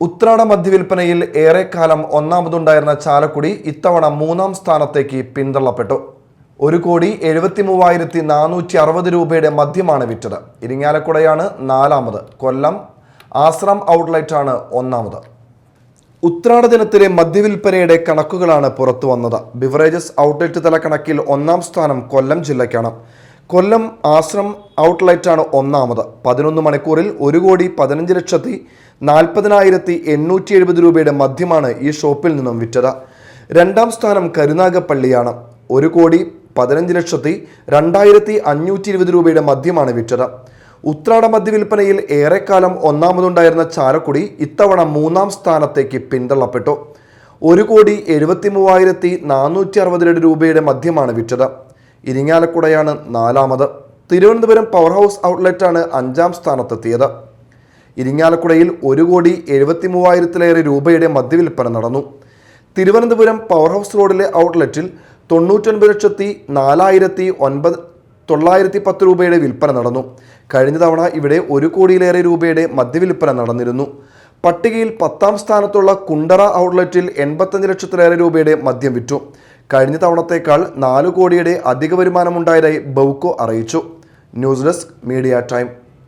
ഉത്രാട മദ്യവിൽപ്പനയിൽ ഏറെക്കാലം ഒന്നാമതുണ്ടായിരുന്ന ചാലക്കുടി ഇത്തവണ മൂന്നാം സ്ഥാനത്തേക്ക് പിന്തള്ളപ്പെട്ടു. ഒരു കോടി എഴുപത്തി മൂവായിരത്തി നാനൂറ്റി അറുപത് രൂപയുടെ മദ്യമാണ് വിറ്റത്. ഇരിങ്ങാലക്കുടയാണ് നാലാമത്. കൊല്ലം ആശ്രം ഔട്ട്ലെറ്റാണ് ഒന്നാമത്. ഉത്രാട ദിനത്തിലെ മദ്യവിൽപ്പനയുടെ കണക്കുകളാണ് പുറത്തു വന്നത് ബിവറേജസ് ഔട്ട്ലെറ്റ് തല കണക്കിൽ ഒന്നാം സ്ഥാനം കൊല്ലം ജില്ലയ്ക്കാണ്. കൊല്ലം ആശ്രം ഔട്ട്ലെറ്റാണ് ഒന്നാമത്. പതിനൊന്ന് മണിക്കൂറിൽ ഒരു കോടി പതിനഞ്ച് ലക്ഷത്തി നാൽപ്പതിനായിരത്തി എണ്ണൂറ്റി എഴുപത് രൂപയുടെ മദ്യമാണ് ഈ ഷോപ്പിൽ നിന്നും വിറ്റത്. രണ്ടാം സ്ഥാനം കരുനാഗപ്പള്ളിയാണ്. ഒരു കോടി പതിനഞ്ച് ലക്ഷത്തി രണ്ടായിരത്തി അഞ്ഞൂറ്റി ഇരുപത് രൂപയുടെ മദ്യമാണ് വിറ്റത്. ഉത്രാട മദ്യവിൽപ്പനയിൽ ഏറെക്കാലം ഒന്നാമതുണ്ടായിരുന്ന ചാരക്കുടി ഇത്തവണ മൂന്നാം സ്ഥാനത്തേക്ക് പിന്തള്ളപ്പെട്ടു. ഒരു കോടി എഴുപത്തി മൂവായിരത്തി നാനൂറ്റി അറുപത് രൂപയുടെ മദ്യമാണ് വിറ്റത്. ഇരിങ്ങാലക്കുടയാണ് നാലാമത്. തിരുവനന്തപുരം പവർ ഹൗസ് ഔട്ട്ലെറ്റാണ് അഞ്ചാം സ്ഥാനത്തെത്തിയത്. ഇരിങ്ങാലക്കുടയിൽ ഒരു കോടി എഴുപത്തി മൂവായിരത്തിലേറെ രൂപയുടെ മദ്യവിൽപ്പന നടന്നു. തിരുവനന്തപുരം പവർ ഹൗസ് റോഡിലെ ഔട്ട്ലെറ്റിൽ തൊണ്ണൂറ്റൊൻപത് ലക്ഷത്തി നാലായിരത്തി ഒൻപത് തൊള്ളായിരത്തി പത്ത് രൂപയുടെ വിൽപ്പന നടന്നു. കഴിഞ്ഞ തവണ ഇവിടെ ഒരു കോടിയിലേറെ രൂപയുടെ മദ്യവിൽപ്പന നടന്നിരുന്നു. പട്ടികയിൽ പത്താം സ്ഥാനത്തുള്ള കുണ്ടറ ഔട്ട്ലെറ്റിൽ എൺപത്തഞ്ച് ലക്ഷത്തിലേറെ രൂപയുടെ മദ്യം വിറ്റു. കഴിഞ്ഞ തവണത്തേക്കാൾ നാല് കോടിയുടെ അധിക വരുമാനമുണ്ടായതായി ബൗക്കോ അറിയിച്ചു. News desk media time.